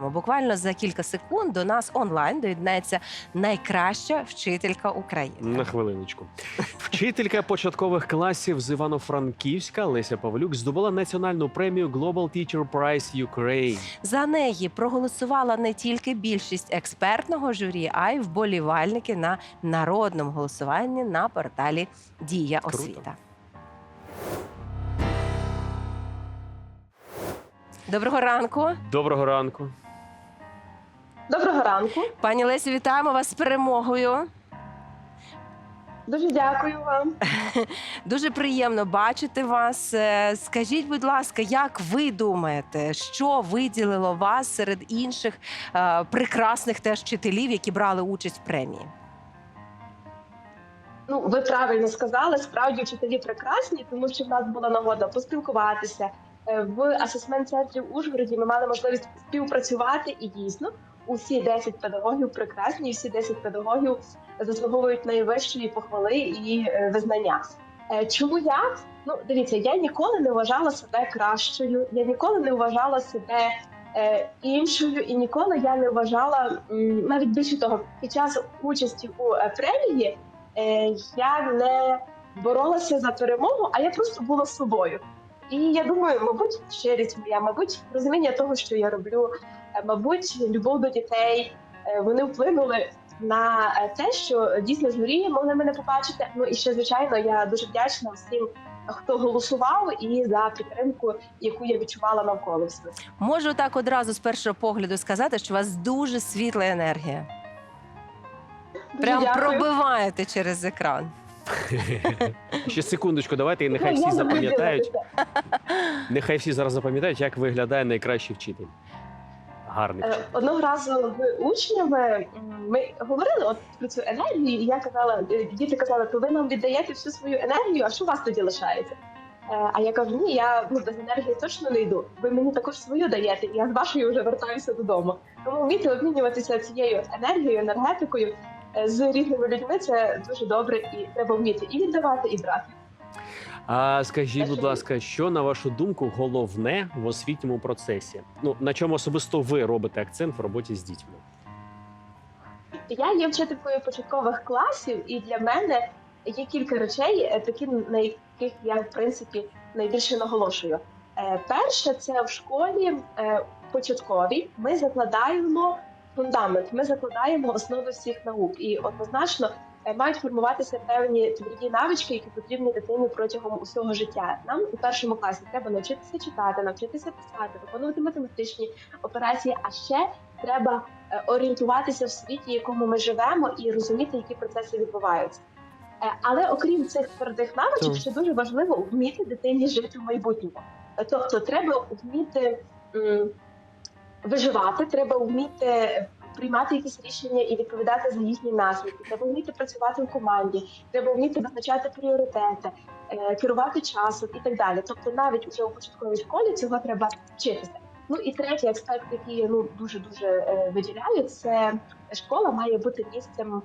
розкажемо. Буквально за кілька секунд до нас онлайн доєднається найкраща вчителька України. На хвилиночку. Вчителька початкових класів з Івано-Франківська Леся Павлюк здобула національну премію Global Teacher Prize Ukraine. За неї проголосувала не тільки більшість експертного журі, а й вболівальники на народному голосуванні на порталі Дія Круто. освіта. Доброго ранку, Доброго ранку. Доброго ранку. пані Лесі. Вітаємо вас з перемогою. Дуже дякую вам. Дуже приємно бачити вас. Е, Скажіть, будь ласка, як ви думаєте, що виділило вас серед інших е, прекрасних теж вчителів, які брали участь в премії? Ну, ви правильно сказали. Справді вчителі прекрасні, тому що в нас була нагода поспілкуватися Е, в асесмент-центрі в Ужгороді. Ми мали можливість співпрацювати і дійсно усі 10 педагогів прекрасні, всі 10 педагогів заслуговують найвищої похвали і е, визнання. Е, Чому я? Ну, дивіться, я ніколи не вважала себе кращою, я ніколи не вважала себе е, іншою, і ніколи я не вважала навіть більше того, під час участі у премії я не боролася за перемогу, а я просто була собою. І я думаю, мабуть, щирість моя, мабуть, розуміння того, що я роблю, мабуть, любов до дітей, е, вони вплинули на е, те, що дійсно журі могли мене побачити. Ну і ще звичайно, я дуже вдячна всім, хто голосував, і за підтримку, яку я відчувала навколо себе. Можу так одразу з першого погляду сказати, що у вас дуже світла енергія. Дуже Прям дякую. пробиваєте через екран. Ще секундочку, давайте і нехай Ну, всі запам'ятають. Нехай всі зараз запам'ятають, як виглядає найкращий вчитель. Гарний Е, вчитель. Одного разу з учнями ми говорили от про цю енергію, і я казала, е, діти казали, то ви нам віддаєте всю свою енергію, а що у вас тоді лишається? Е, А я кажу, ні, я ну, без енергії точно не йду. Ви мені також свою даєте, і я з вашою вже вертаюся додому. Тому вміти обмінюватися цією енергією, енергетикою з різними людьми це дуже добре, і треба вміти і віддавати, і брати. А скажіть, будь ласка, що на вашу думку головне в освітньому процесі? Ну на чому особисто ви робите акцент в роботі з дітьми? Я є вчителькою початкових класів, і для мене є кілька речей, е, такі на яких я в принципі найбільше наголошую. Е, Перше, це в школі е, початковій ми закладаємо фундамент, ми закладаємо основи всіх наук, і однозначно мають формуватися певні тверді навички, які потрібні дитині протягом усього життя. Нам у першому класі треба навчитися читати, навчитися писати, виконувати математичні операції. А ще треба е, орієнтуватися в світі, в якому ми живемо, і розуміти, які процеси відбуваються. Е, Але окрім цих твердих навичок, ще дуже важливо вміти дитині жити в майбутньому. Е, Тобто, треба вміти виживати, треба вміти приймати якісь рішення і відповідати за їхні наслідки. Треба вміти працювати в команді, треба вміти визначати пріоритети, е, керувати часом і так далі. Тобто, навіть у початковій школі цього треба вчитися. Ну і третій аспект, який ну дуже дуже виділяю, це школа має бути місцем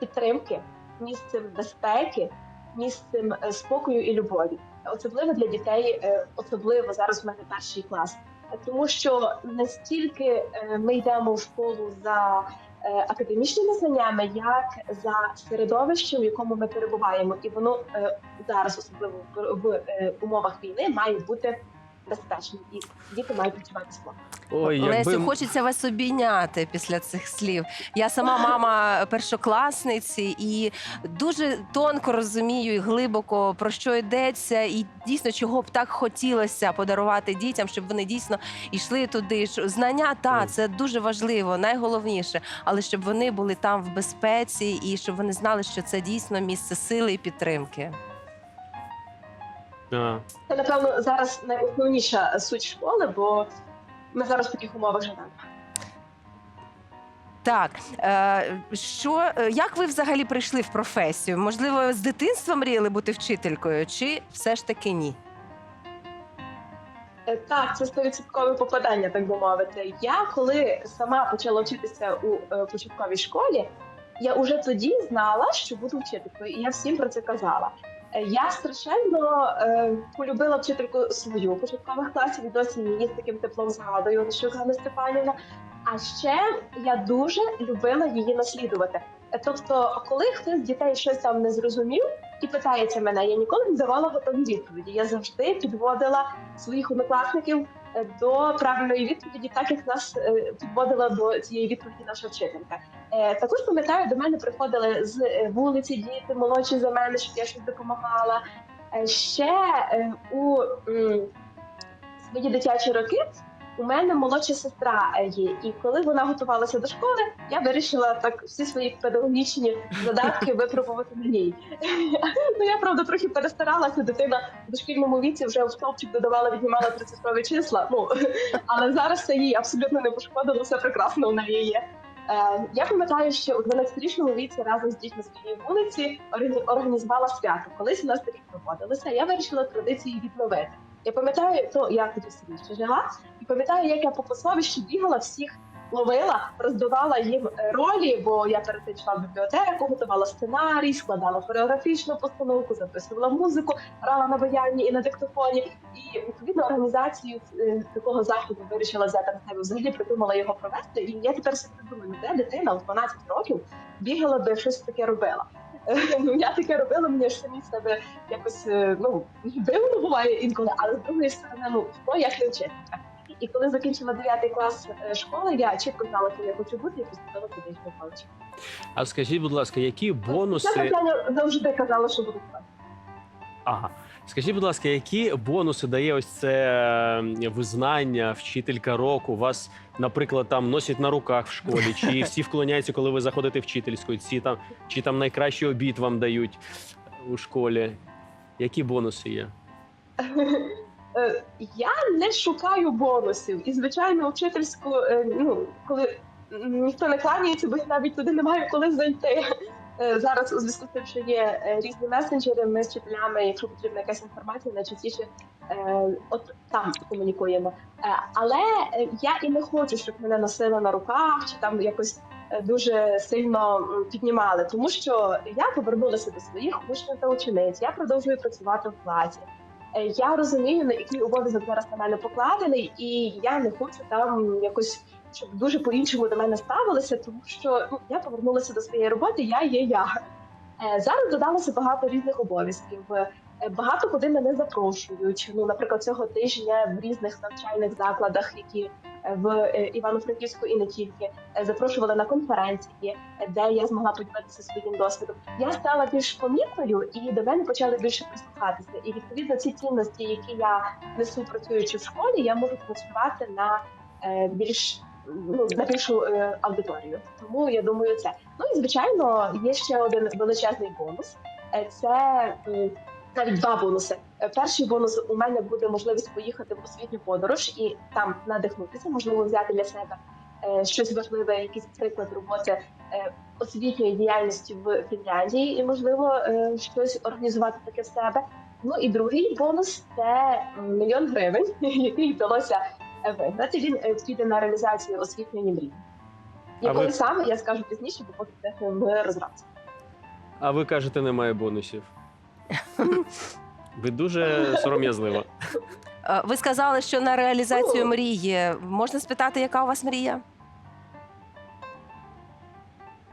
підтримки, місцем безпеки, місцем е, спокою і любові. Особливо для дітей, е, особливо зараз в мене перший клас, тому що настільки е, ми йдемо в школу за е, академічними знаннями, як за середовищем, в якому ми перебуваємо, і воно е, зараз, особливо в, умовах війни, має бути безпечним, і діти мають відчувати спокій. Ой, якби хочеться вас обійняти після цих слів. Я сама мама першокласниці і дуже тонко розумію і глибоко про що йдеться, і дійсно чого б так хотілося подарувати дітям, щоб вони дійсно йшли туди. Знання та це дуже важливо, найголовніше, але щоб вони були там в безпеці і щоб вони знали, що це дійсно місце сили і підтримки. А, Це напевно зараз найосновніша суть школи, бо ми зараз в таких умовах живемо. Так, е, що е, як ви взагалі прийшли в професію? Можливо, з дитинства мріяли бути вчителькою, чи все ж таки ні? Е, Так, це стовідсоткове попадання, так би мовити. Я коли сама почала вчитися у е, початковій школі, я вже тоді знала, що буду вчителькою, і я всім про це казала. Е, Я страшенно е, полюбила вчительку свою початкових класів і досі її з таким теплом згадую, що Ганна Степанівна. А ще я дуже любила її наслідувати. Е, Тобто, коли хтось з дітей щось там не зрозумів і питається мене, я ніколи не давала готові відповіді. Я завжди підводила своїх однокласників до правильної відповіді, так як нас е, підводила до цієї відповіді наша вчителька. Е, Також пам'ятаю, до мене приходили з е, вулиці діти молодші за мене, щоб я щось допомагала. Е, Ще е, у свої дитячі роки у мене молодша сестра е, є, і коли вона готувалася до школи, я вирішила так всі свої педагогічні задатки випробувати на ній. Ну я правда трохи перестаралася. Дитина в дошкільному віці вже в стовпчик додавала, віднімала трицифрові числа. Ну але зараз це їй абсолютно не пошкодило, все прекрасно у неї є. Е, я пам'ятаю, що у 12-річному віці разом з дітьми з тієї вулиці органі- організувала свято. Колись у нас такі проводилися. Я вирішила традиції відновити. Я пам'ятаю, то я тоді селі ще жила, і пам'ятаю, як я по посовищі бігала всіх. Ловила, роздавала їм е, ролі, бо я перед тим йшла в бібліотеку, готувала сценарій, складала хореографічну постановку, записувала музику, грала на баяні і на диктофоні. І відповідно організацію е, такого заходу вирішила взяти на себе. Взагалі придумала його провести. І я тепер собі думаю, де дитина у 12 років бігала би щось таке робила. Ну я таке робила, мені ж самі себе якось е, ну дивно буває інколи, але з другої сторони, ну хто як не вчителька. І коли закінчила 9 клас е, школи, я чітко знала, ким я хочу бути, і поступила педагогічний коледж. А скажіть, будь ласка, які бонуси? Я завжди казала, що буду клас. Ага. Скажіть, будь ласка, які бонуси дає ось це е, визнання, вчителька року? Вас, наприклад, там носять на руках в школі, чи всі вклоняються, коли ви заходите вчительську, ці там, чи там найкращий обід вам дають у школі? Які бонуси є? Е, Я не шукаю бонусів. І, звичайно, вчительську, е, ну, коли ніхто не кланяється, бо я навіть туди не маю коли зайти. Е, Зараз у зв'язку з тим, що є е, різні месенджери, ми з вчителями, якщо потрібна якась інформація, найчастіше е, от там комунікуємо. Але я і не хочу, щоб мене носили на руках чи там якось дуже сильно піднімали, тому що я повернулася до своїх учнів та учениць. Я продовжую працювати в класі. Я розумію, на який обов'язок зараз на мене покладений, і я не хочу там якось, щоб дуже по-іншому до мене ставилися, тому що ну, я повернулася до своєї роботи, я є я. Е, Зараз додалося багато різних обов'язків. Е, Багато куди мене запрошують. Ну, наприклад, цього тижня в різних навчальних закладах, які е, в Івано-Франківську і не тільки запрошували на конференції, де я змогла поділитися своїм досвідом. Я стала більш помітною, і до мене почали більше прислухатися. І відповідно ці цінності, які я несу працюючи в школі, я можу транслювати на більш ну на більшу е, аудиторію. Тому я думаю, це ну і звичайно є ще один величезний бонус. Е, Це м, навіть два бонуси. Е, Перший бонус у мене буде можливість поїхати в освітню подорож і там надихнутися, можливо, взяти для себе е, щось важливе, якийсь приклад роботи е, освітньої діяльності в Фінляндії, і можливо е, щось організувати таке в себе. Ну і другий бонус це мільйон гривень, який вдалося е, виграти. Він е, піде на реалізацію освітньої мрії. А Якої ви- саме я скажу пізніше, бо поки це в розробці. А ви кажете, немає бонусів. Ви дуже сором'язлива. Е, Ви сказали, що на реалізацію Ну. мрії можна спитати, яка у вас мрія?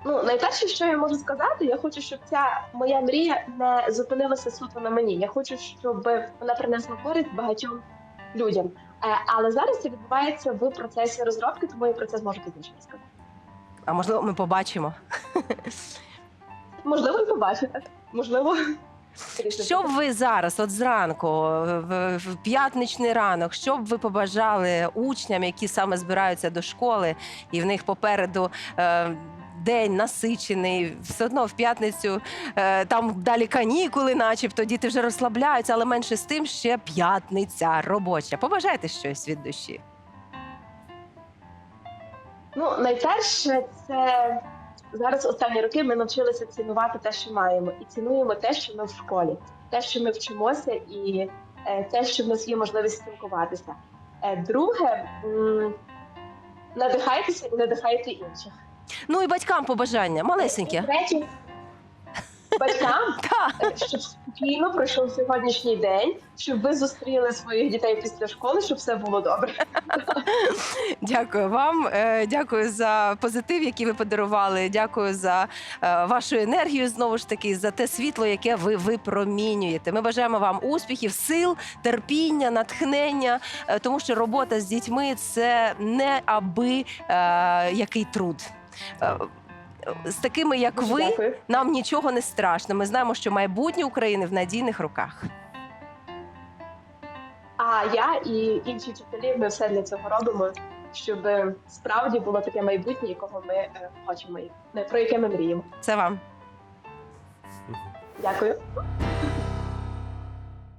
Ну, найперше, що я можу сказати, я хочу, щоб ця моя мрія не зупинилася суто на мені. Я хочу, щоб вона принесла користь багатьом людям. Е, Але зараз це відбувається в процесі розробки, тому я про це зможу пізніше сказати. А можливо, ми побачимо. Можливо, і побачите. Можливо, Що б ви зараз, от зранку, в, в п'ятничний ранок, що б ви побажали учням, які саме збираються до школи, і в них попереду е, день насичений, все одно в п'ятницю е, там далі канікули, начебто діти вже розслабляються, але менше з тим ще п'ятниця робоча. Побажайте щось від душі. Ну, найперше, це зараз останні роки ми навчилися цінувати те, що маємо, і цінуємо те, що ми в школі, те, що ми вчимося, і е, те, що в нас є можливість спілкуватися. Е, Друге, надихайтеся і надихайте інших. Ну і батькам побажання, малесеньке. Третє, батькам, Так. щоб спокійно пройшов сьогоднішній день, щоб ви зустріли своїх дітей після школи, щоб все було добре. Дякую вам. Е, Дякую за позитив, який ви подарували. Дякую за е, вашу енергію. Знову ж таки, за те світло, яке ви випромінюєте. Ми бажаємо вам успіхів, сил, терпіння, натхнення, е, тому що робота з дітьми це не аби е, який труд. Е, З такими, як Дуже ви, дякую. нам нічого не страшно. Ми знаємо, що майбутнє України в надійних руках. А я і інші вчителі, ми все для цього робимо, щоб справді було таке майбутнє, якого ми е, хочемо, про яке ми мріємо. Це вам. Дякую.